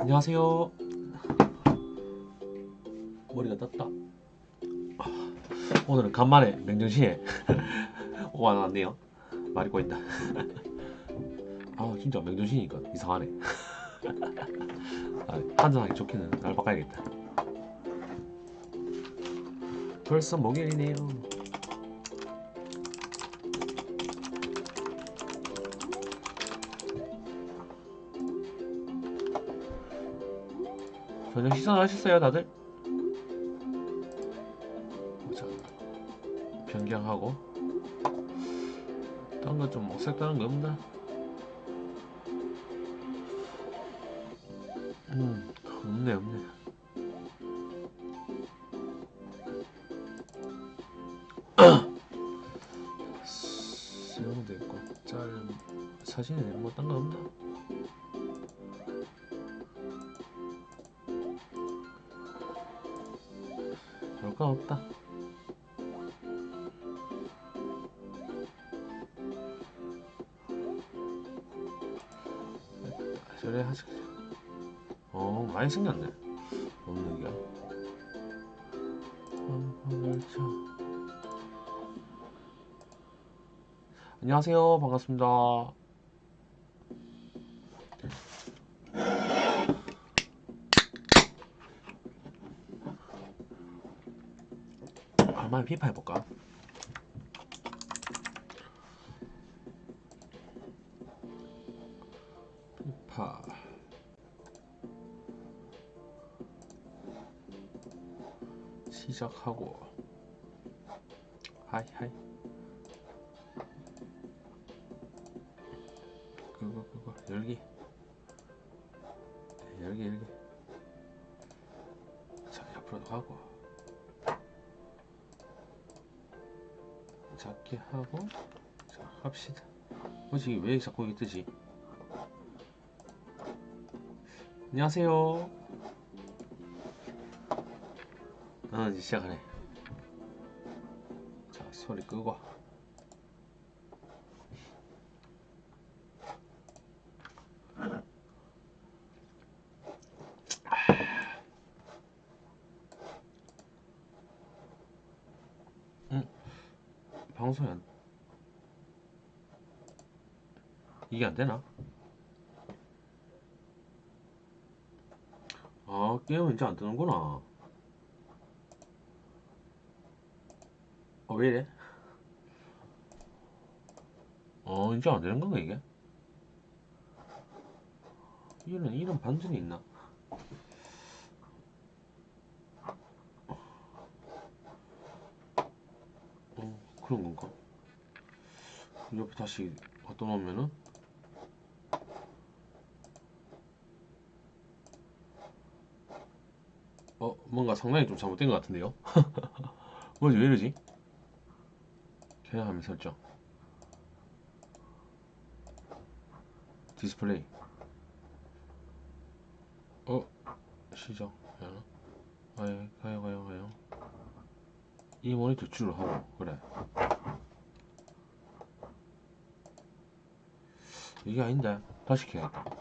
안녕하세요. 머리가 떴다. 오늘은 간만에 맹정신에 오가 나왔네요. 말이 꼬인다. 아 진짜 맹정신이니까 이상하네. 아, 한잔하기 좋기는 날 바꿔야겠다. 벌써 목요일이네요. 저녁 식사 하셨어요 다들? 자, 변경하고 다른 거좀 색다른 거 없나? 음 없네 없네 수영도 있고 짤 사진에 뭐딴 거 없나? 별거 없다. 저래 하지. 어 많이 생겼네. 없는 게. 참. 안녕하세요. 반갑습니다. 한번 피파 해볼까? 피파. 시작하고. 하이 하이. 그거 그거 열기. 네, 열기 열기. 자 옆으로 가고 작게 하고 자 합시다. 뭐지 이게 왜 자꾸 이게 뜨지? 안녕하세요. 아 이제 시작하네. 자 소리 끄고 방송이 안 이게 안 되나? 아 게임은 이제 안 뜨는구나 어왜 이래? 어 이제 안 되는 건가 이게? 이런 이런 반전이 있나? 어 그런 건가? 옆에 다시 갖다 놓으면은 어 뭔가 상당히 좀 잘못된 것 같은데요? 뭐지 왜 이러지? 개화면 설정 디스플레이 어 시작? 가요 가요 가요 가요 이 모니터 줄을 하고 그래. 이게 아닌데 다시 켜야겠다